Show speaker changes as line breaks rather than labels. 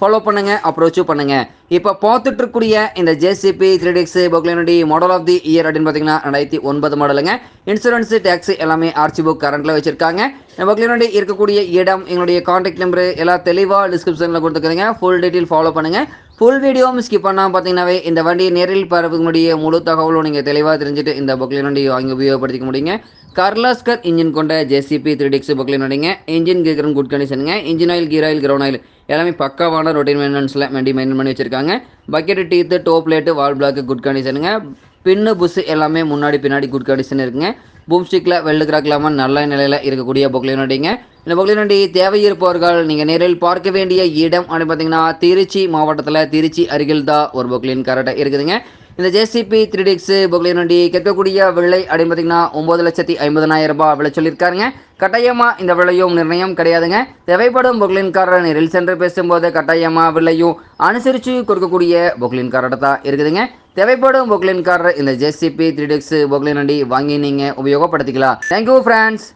Follow பண்ணுங்கள் அப்ரோச்சும் பண்ணுங்கள் இப்போ பார்த்துட்டு இருக்கக்கூடிய இந்த ஜேசிபி த்ரீ டிக்ஸ் பொக்லினுடைய மாடல் ஆஃப் தி இயர் அப்படின்னு பார்த்தீங்கன்னா ரெண்டாயிரத்தி ஒன்பது மாடலுங்க இன்சூரன்ஸ் டேக்ஸ் எல்லாமே ஆர்சி புக் கரண்ட்டில் வச்சுருக்காங்க. பொக்லினுடைய இருக்கக்கூடிய இடம் எங்களுடைய காண்டாக்ட் நம்பர் எல்லாம் தெளிவாக டிஸ்கிரிப்ஷனில் கொடுத்துக்கிறீங்க ஃபுல் டீட்டெயில் ஃபாலோ பண்ணுங்க. ஃபுல் வீடியோவும் ஸ்கிப் பண்ணாமல் பார்த்தீங்கன்னாவே இந்த வண்டியை நேரில் பார்க்க முழு தகவலும் நீங்கள் தெளிவாக தெரிஞ்சுட்டு இந்த பொக்லினுடைய வாங்கி உபயோகப்படுத்திக்க முடியுங்க. கர்லாஸ்கர் இன்ஜின் கொண்ட JCB three DX Poclain engine கேட்குறோம் good கண்டிஷனுங்க engine oil gear oil ground oil எல்லாமே பக்காவான ரொட்டீன் மெயின்டெனன்ஸில் வண்டி மெயின்டைன் பண்ணி வச்சிருக்காங்க. Bucket teeth top plate valve block good கண்டிஷனுங்க pin bush எல்லாமே முன்னாடி பின்னாடி குட் கண்டிஷன் இருக்குங்க. பூம் ஸ்டிக்கில் வெள்ளு கிராக் இல்லாமல் நல்ல நிலையில் இருக்கக்கூடிய பொக்லின் வண்டிங்க இந்த பொக்லின் வண்டி தேவை இருப்பவர்கள் நீங்கள் நேரில் பார்க்க வேண்டிய இடம் அப்படின்னு பார்த்தீங்கன்னா திருச்சி மாவட்டத்தில் திருச்சி அருகில் தான் ஒரு பொக்லின் கரெக்டாக இருக்குதுங்க. இந்த ஜேசிபி த்ரீ டிக்ஸ் பொக்லின் வண்டி கேட்கக்கூடிய விலை அப்படின்னு பார்த்தீங்கன்னா ஒம்பது லட்சத்தி ஐம்பதனாயிரம் ரூபாய் விலை சொல்லியிருக்காருங்க. கட்டாயமாக இந்த விலையும் நிர்ணயம் கிடையாதுங்க. தேவைப்படும் பொக்லின்காரர் நேரில் சென்று பேசும்போது கட்டாயமாக விலையும் அனுசரித்து கொடுக்கக்கூடிய பொக்லின்காரர்கிட்ட தான் இருக்குதுங்க. தேவைப்படும் பொக்லின்காரர் இந்த ஜேசிபி த்ரீ டெக்ஸ் பொக்லின் வண்டி வாங்கி நீங்கள் உபயோகப்படுத்திக்கலாம். Thank you friends